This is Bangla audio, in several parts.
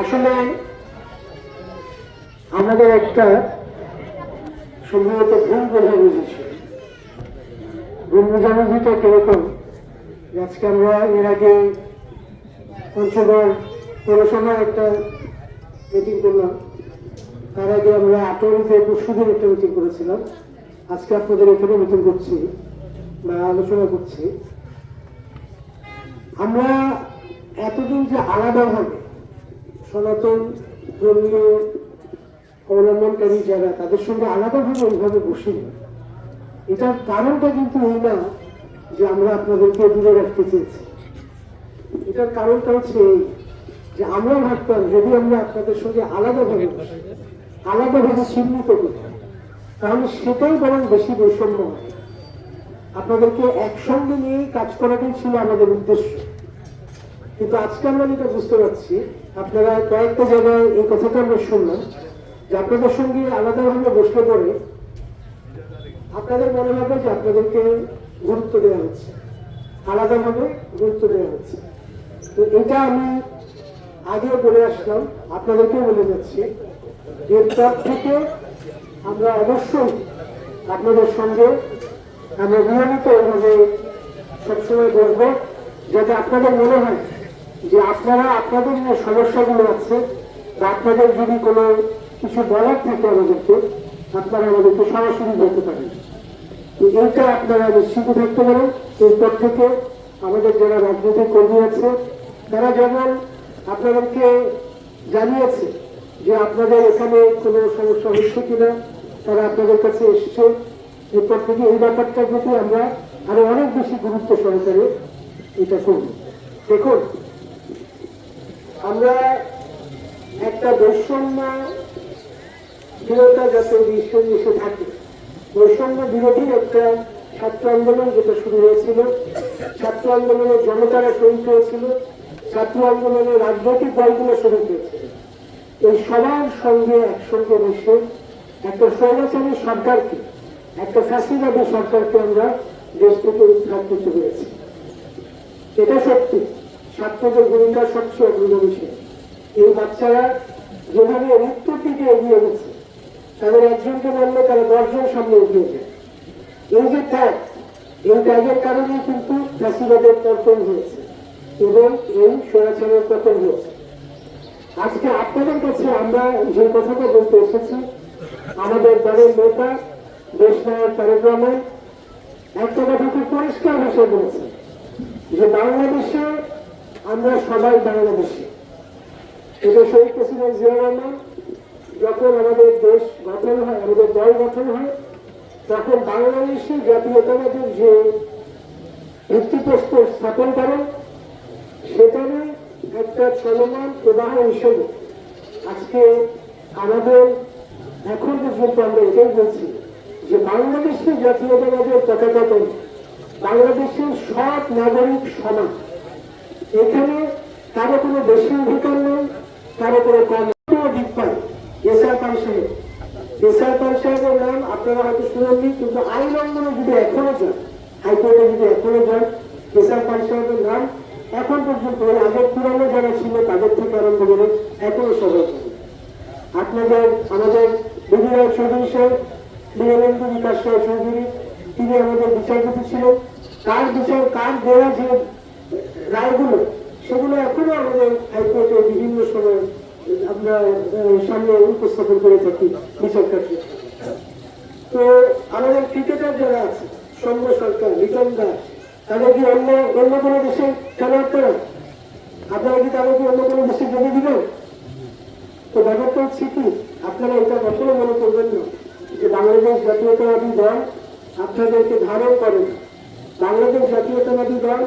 আসলে আমাদের একটা সম্ভবত ভুল বোঝা বুঝেছি। ভুল বোঝাবুঝিটা কীরকম? আজকে আমরা এর আগে পঞ্চগড় পৌরসভায় একটা মিটিং করলাম। তার আগে আমরা আটরিতে পরশুদিন একটা মিটিং করেছিলাম। আজকে আপনাদের এখানে মিটিং করছি বা আলোচনা করছি। আমরা এতদিন যে আলাদাভাবে সনাতন ধর্মীয় অবলম্বনকারী যারা তাদের সঙ্গে আলাদাভাবে ওইভাবে বসিনি এটার কারণটা কিন্তু এই না যে আমরা আপনাদেরকে দূরে রাখতে চেয়েছি। এটার কারণটা হচ্ছে এই যে আমরা ভাবতাম যদি আমরা আপনাদের সঙ্গে আলাদাভাবে বসি, আলাদাভাবে চিহ্নিত করি তাহলে সেটাই বরং বেশি বৈষম্য হয়। আপনাদেরকে একসঙ্গে নিয়েই কাজ করাটাই ছিল আমাদের উদ্দেশ্য। কিন্তু আজকে আমরা যেটা বুঝতে পারছি আপনারা কয়েকটা জায়গায় এই কথাটা আমরা শুনলাম যে আপনাদের সঙ্গে আলাদাভাবে বসলে পরে আপনাদের মনে হবে যে আপনাদেরকে গুরুত্ব দেওয়া হচ্ছে, আলাদাভাবে গুরুত্ব দেওয়া হচ্ছে। তো এটা আমি আগেও বলে আসলাম, আপনাদেরকেও বলে যাচ্ছি। এরপর থেকে আমরা অবশ্যই আপনাদের সঙ্গে আমরা নিয়মিত সবসময় বসবো, যাতে আপনাদের মনে হয় যে আপনারা আপনাদের যে সমস্যাগুলো আছে বা আপনাদের যদি কোনো কিছু বলার থাকে আমাদেরকে, আপনারা আমাদেরকে সরাসরি বলতে পারেন। এইটা আপনারা নিশ্চিত থাকতে পারেন। এরপর থেকে আমাদের যারা রাজনৈতিক কর্মী আছে, তারা যেমন আপনাদেরকে জানিয়েছে যে আপনাদের এখানে কোনো সমস্যা হচ্ছে কিনা, তারা আপনাদের কাছে এসছে। এরপর থেকে এই ব্যাপারটার প্রতি আমরা আরও অনেক বেশি গুরুত্ব সহকারে এটা করব। দেখুন আমরা একটা বৈষম্য দৃঢ়তা যাতে বিশ্ব দেশে থাকে। বৈষম্য বিরোধী একটা ছাত্র আন্দোলন যেটা শুরু হয়েছিল। ছাত্র আন্দোলনের জনতারা শহীদ হয়েছিল। ছাত্র আন্দোলনের রাজনৈতিক দলগুলো শহীদ হয়েছিল। এই সবার সঙ্গে একসঙ্গে বসে একটা স্বৈরাচারী সরকারকে, একটা ফ্যাসিবাদী সরকারকে আমরা দেশ থেকে উদ্ধার করতে পেরেছি। এটা সত্যি। ছাত্রদের ভূমিকা সবচেয়ে অগ্রগতিশীল এই বাচ্চারা যেভাবে মৃত্যুর দিকে এগিয়ে গেছে, তাদের একজনকে বললে তারা দশজন সামনে এগিয়ে যায় এই যে ত্যাগ, এই ত্যাগের কারণেই কিন্তু ফ্যাসিবাদের পতন হয়েছে এবং এই স্বৈরাচারের পতন হয়েছে। আজকে আপনাদের কাছে আমরা যে কথাটা বলতে এসেছি, আমাদের দলের নেতা দেশ নায়ক তারেক রহমান একটা কথা খুব পরিষ্কার ভাষায় বলেছেন যে বাংলাদেশে আমরা সবাই বাংলাদেশি। এটা শহীদ প্রেসিডেন্ট জিয়া রহমান যখন আমাদের দেশ গঠন হয়, আমাদের দল গঠন হয়, তখন বাংলাদেশে জাতীয়তাবাদের যে ভিত্তিপ্রস্তর স্থাপন করেন, সেখানে একটা চলমান প্রবাহ হিসেবে আজকে আমাদের এখন পর্যন্ত আমরা এটাই বলছি যে বাংলাদেশে জাতীয়তাবাদের পতাকা বাংলাদেশের সব নাগরিক সমান। এখানে কারও কোনো বেশি অধিকার নেই, কারও কোনো কম নাম আপনারা হয়তো শুনেননি, কিন্তু আইন লঙ্ঘনে যদি এখনও যান, হাইকোর্টে যদি এখনও যান নাম এখন পর্যন্ত পুরানো যারা ছিল তাদের থেকে আরম্ভ করে এখনও সবাই আপনাদের, আমাদের বিজয় চৌধুরী সাহেব বিকাশ রায় চৌধুরী, তিনি আমাদের বিচারপতি ছিলেন। কার বিচার, কার দেওয়া যে রায়গুলো, সেগুলো এখনও আমাদের হাইকোর্টে বিভিন্ন সময় আমরা সামনে উপস্থাপন করে থাকি বিচার কার্য তো আমাদের ক্রিকেটার যারা আছে, সৌম্য সরকার রিটন দাস, তাদের কি অন্য অন্য কোনো দেশে খেলোয়াড় করা আপনারা কি তাদেরকে অন্য কোনো দেশে জমি দিবেন? তো ব্যাপারটা হচ্ছে কি, আপনারা এটা কখনো মনে করবেন না যে বাংলাদেশ জাতীয়তাবাদী দল আপনাদেরকে ধারণ করে বাংলাদেশ জাতীয়তাবাদী দল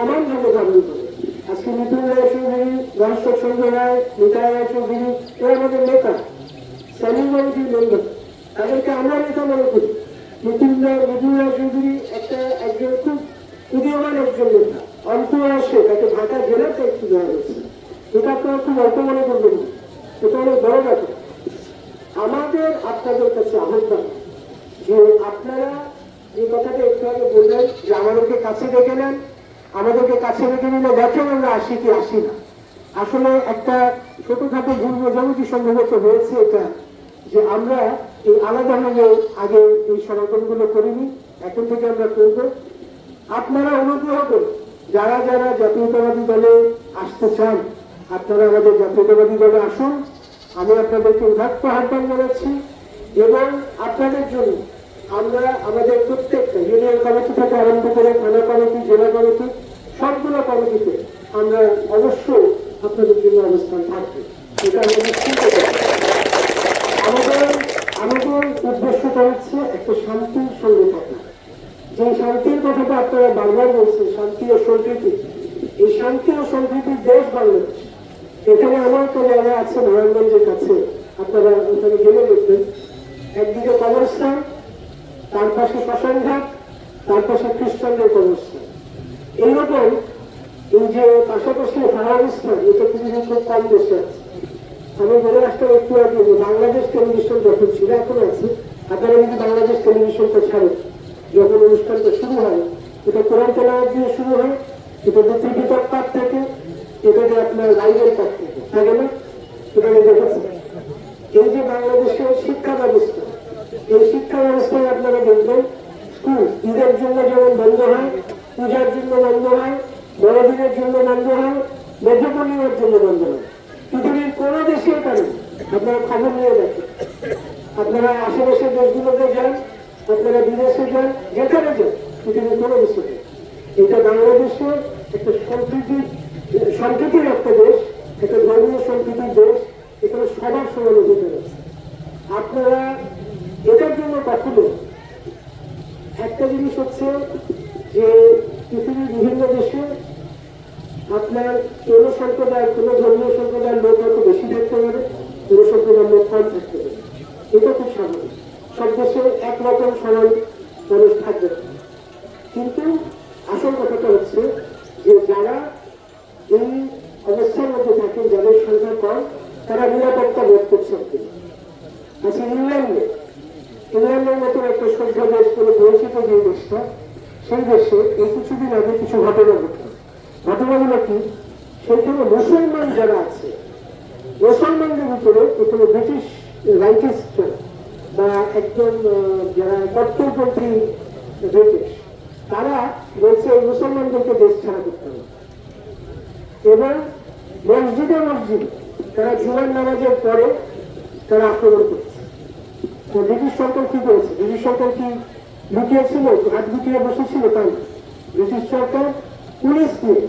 সমানভাবে ধারণ করে আজকে মিথুন রায় চৌধুরী রহস্য সঞ্জয় রায়, নিতাই রায় চৌধুরী এরা আমাদের নেতা বাবুজির মেম্বার তাদেরকে আমরা নেতা মনে করি। মিথুন রায় মিথুন রায় চৌধুরী একটা একজন খুব উদীয়মান একজন নেতা। অল্প বয়সে তাকে ঢাকা জেলার দায়িত্ব দেওয়া হয়েছে। এটা আপনারা খুব অল্প মনে করবেন এটা অনেক বড় ব্যাপার। আমাদের আপনাদের কাছে আহ্বান যে আপনারা যে কথাটা একটু আগে বললেন যে আমাদেরকে কাছে ডেকে নেন। আমাদেরকে কাছে রেখে নিলে দেখেন আমরা আসি কি আসি না। আসলে একটা ছোটখাটো ভুল বোঝাবুঝি সম্ভবত হয়েছে এটা, যে আমরা এই আলাদা আলাদাভাবে আগে এই সনাতনগুলো করিনি, এখন থেকে আমরা করব। আপনারা অনুগ্রহ করে যারা যারা জাতীয়তাবাদী দলে আসতে চান, আপনারা আমাদের জাতীয়তাবাদী দলে আসুন। আমি আপনাদেরকে উদাত্ত আহ্বান জানাচ্ছি এবং আপনাদের জন্য আমরা আমাদের প্রত্যেকটা ইউনিয়ন কমিটি থেকে আরম্ভ করে থানা কমিটি জেলা কমিটি সবগুলো কমিটিতে আমরা অবশ্যই আপনাদের জন্য অবস্থান থাকবে। এটা আমরা আমাদের আমাদের উদ্দেশ্যটা হচ্ছে একটা শান্তির সঙ্গে থাকা যে শান্তির কথাটা আপনারা বারবার বলছেন, শান্তি ও সম্প্রীতি। এই শান্তি ও সম্প্রীতির দেশ বাংলাদেশ। এখানে আমার তো যারা আছে, নারায়ণগঞ্জের কাছে। আপনারা ওখানে গেলে দেখবেন। একদিকে কবরস্থান তার পাশে শ্মশানঘাট তার পাশে খ্রিস্টানদের কবরস্থান। এইরকম এই যে পাশাপাশি সহাবস্থান এটা পৃথিবীর খুব কম দেশে আছে। আমি বলে আসতাম একটু আগে যে বাংলাদেশ টেলিভিশন যখন ছিল, এখন আছে, আপনারা যদি বাংলাদেশ টেলিভিশনটা ছাড়েন। যখন অনুষ্ঠানটা শুরু হয়, এটা কোরআন তেলাওয়াত দিয়ে শুরু হয়, এটা পৃথিবীতক পাঠ থেকে, এটা যে আপনার লাইভের পাঠ থেকে থাকে না? এটা দেখেছেন এই যে বাংলাদেশের শিক্ষা ব্যবস্থা এই শিক্ষা ব্যবস্থায় আপনারা দেখবেন, স্কুল ঈদের জন্য যেমন বন্ধ হয়, পূজার জন্য বন্ধ হয়, বড়দিনের জন্য বন্ধ হয় মেঘ পূর্ণিমার জন্য বন্ধ হয়। পৃথিবীর কোন দেশে এটা নেই আপনারা খবর নিয়ে দেখেন। আপনারা আশেপাশের দেশগুলোতে যান, আপনারা বিদেশে যান, যেখানে যান, পৃথিবীর কোনো দেশে নেই এটা বাংলাদেশের একটা সম্প্রীতি, সম্প্রীতির একটা দেশ, একটা ধর্মীয় সম্প্রীতির দেশ, এখানে সবার সমান অধিকার আছে আপনারা এটার জন্য কখনো একটা জিনিস হচ্ছে যে পৃথিবীর বিভিন্ন দেশে আপনার কোন সম্প্রদায়, কোন ধর্মীয় সম্প্রদায়ের লোক হয়তো বেশি দেখতে পারে কোন সম্প্রদায়ের লোক কম থাকতে পারে এটা খুব স্বাভাবিক। সব দেশে একরকম সমান মানুষ থাকবে। কিন্তু আসল কথাটা হচ্ছে যে যারা এই অবস্থার মধ্যে থাকেন যাদের সংখ্যা কম তারা নিরাপত্তা বোধ করছেন কিনা। আচ্ছা ইংল্যান্ডে ইংল্যান্ডের মতো একটা সভ্য দেশ বলে পরিচিত যে দেশটা সেই দেশে এই কিছুদিন আগে কিছু ঘটনা ঘটল ঘটনাগুলো কি সেইখানে মুসলমান যারা আছে, মুসলমানদের ভিতরে এখানে ব্রিটিশ রাইটিস্ট বা একজন যারা কট্টরপন্থী ব্রিটিশ, তারা বলছে এই মুসলমানদেরকে দেশ ছাড়া করতে হবে। এবং মসজিদে মসজিদ তারা জুমার নামাজের পরে তারা আক্রমণ করছে। তো ব্রিটিশ সরকার কি করেছে? ব্রিটিশ সরকার কি লুকিয়েছিল, হাত লুকিয়ে বসেছিল তাই? ব্রিটিশ সরকার পুলিশ দিয়ে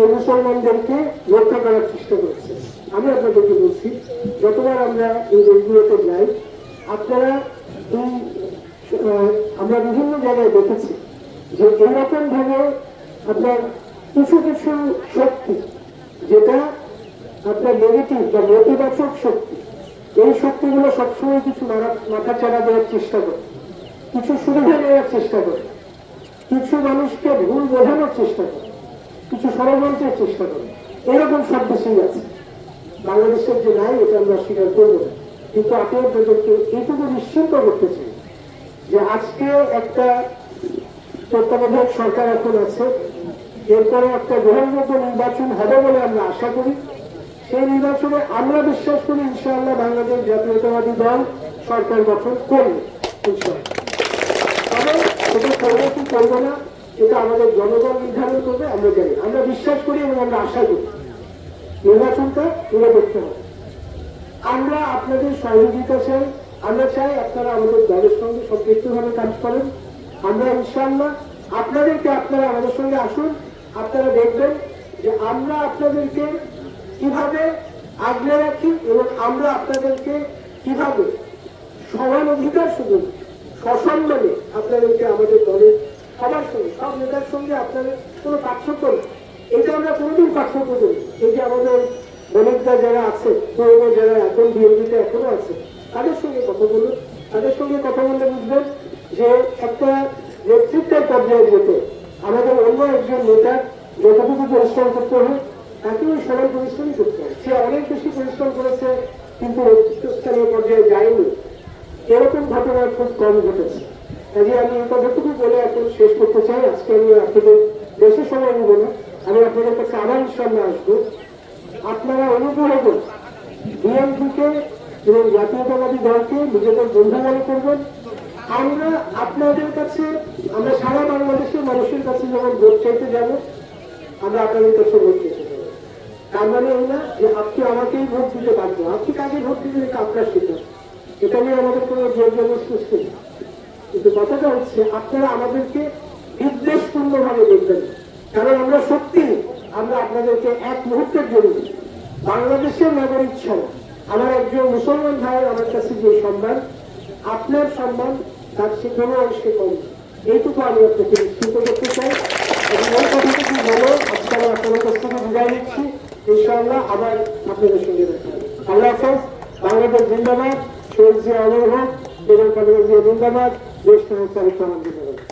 এই মুসলমানদেরকে রক্ষা করার চেষ্টা করছে। আমি আপনাদেরকে বলছি, যতবার আমরা এই দেশগুলোতে যাই, আপনারা এই আমরা বিভিন্ন জায়গায় দেখেছি যে এইরকম ভাবে আপনার কিছু কিছু শক্তি, যেটা আপনার নেগেটিভ বা নেতিবাচক শক্তি, এই শক্তিগুলো সবসময় কিছু মাথা চাড়া দেওয়ার চেষ্টা করে, কিছু সুবিধা নেওয়ার চেষ্টা করে, কিছু মানুষকে ভুল বোঝানোর চেষ্টা করে। কিছু ষড়যন্ত্রের চেষ্টা করে। এরকম সব দেশেই আছে। বাংলাদেশের যে নাই, এটা আমরা স্বীকার করব না। কিন্তু আপনি আপনাদেরকে এইটুকু নিশ্চিন্ত করতে চাই যে আজকে একটা তত্ত্বাবধায়ক সরকার এখন আছে। এরপরে একটা গ্রহণযোগ্য নির্বাচন হবে বলে আমরা আশা করি। সেই নির্বাচনে আমরা বিশ্বাস করি ইনশাআল্লাহ বাংলাদেশ জাতীয়তাবাদী দল সরকার গঠন করবে, ইনশাআল্লাহ। তবে সেটা করবে করব না এটা আমাদের জনগণ নির্ধারণ করবে, আমরা জানি। আমরা বিশ্বাস করি এবং আমরা আশা করি। নির্বাচনটা নিরপেক্ষ হবে। আমরা আপনাদের সহযোগিতা চাই। আমরা চাই আপনারা আমাদের দলের সঙ্গে সম্পৃক্তভাবে কাজ করেন। আমরা ইনশাআল্লাহ আপনাদেরকে আপনারা আমাদের সঙ্গে আসুন। আপনারা দেখবেন যে আমরা আপনাদেরকে কীভাবে আগলে রাখি এবং আমরা আপনাদেরকে কীভাবে সমান অধিকার সুযোগ, সসম্মানে আপনাদেরকে আমাদের দলের সবার সঙ্গে, সব নেতার সঙ্গে আপনাদের কোনো পার্থক্য নেই। এটা আমরা কোনোদিন পার্থক্য করি এই যে আমাদের বণিকরা যারা আছে পুরনো যারা এখন বিএনপিতে এখনও আছে, তাদের সঙ্গে কথা বলুন। তাদের সঙ্গে কথা বললে বুঝবেন যে একটা নেতৃত্বের পর্যায়ে যেতে আমাদের অন্য একজন নেতা যতটুকু পরিশ্রম করতে হয় তাকে ওই সবাই পরিশ্রমই করতে হয়। সে অনেক বেশি পরিশ্রম করেছে, কিন্তু নেতৃত্বস্থানীয় পর্যায়ে যায়নি। এরকম ঘটনা খুব কম ঘটেছে। কাজে আমি এই বলে এখন শেষ করতে চাই, আজকে আমি আপনাদের বেশি সময় নেব না। আমি আপনাদের কাছে আবার সামনে আসব। আপনারা অনুগ্রহ করে বিএনপিকে এবং জাতীয়তাবাদী দলকে নিজেদের বন্ধু মনে করবেন। আমরা আপনাদের কাছে, আমরা সারা বাংলাদেশের মানুষের কাছে যখন ভোট চাইতে যাব, আমরা আপনাদের কাছে ভোট চাইতে যাব। তার মানে এই না যে আপনি আমাকেই ভোট দিতে বাধ্য। আপনি কাকে ভোট দিতে আপনার সিদ্ধান্ত। এটা নিয়ে আমাদের কোনো জোর জবরদস্তি কিন্তু কথাটা হচ্ছে, আপনারা আমাদেরকে বিদ্বেষপূর্ণ ভাবে দেখবেন কারণ আমরা সত্যি, আমরা আপনাদেরকে এক মুহূর্তের জন্য বাংলাদেশের নাগরিক ছাড়া আমার একজন মুসলমান ভাইয়ের আমার কাছে যে সম্মান, আপনার সম্মান তার সে কোনো অংশে কম। এইটুকু আমি আপনাকে নিশ্চিত করতে চাই। এবং ওই কথাটুকু বলে আজকে আমি আপনাদের কাছ থেকে বিদায় নিচ্ছি। ইনশাআল্লাহ আবার আপনাদের সঙ্গে দেখা হবে। আল্লাহ হাফেজ। বাংলাদেশ জিন্দাবাদ। শহীদ জিয়া অমর হোক বেগম খালেদা জিয়া জিন্দাবাদ। দেশ নায়ক তারেক রহমান জিন্দাবাদ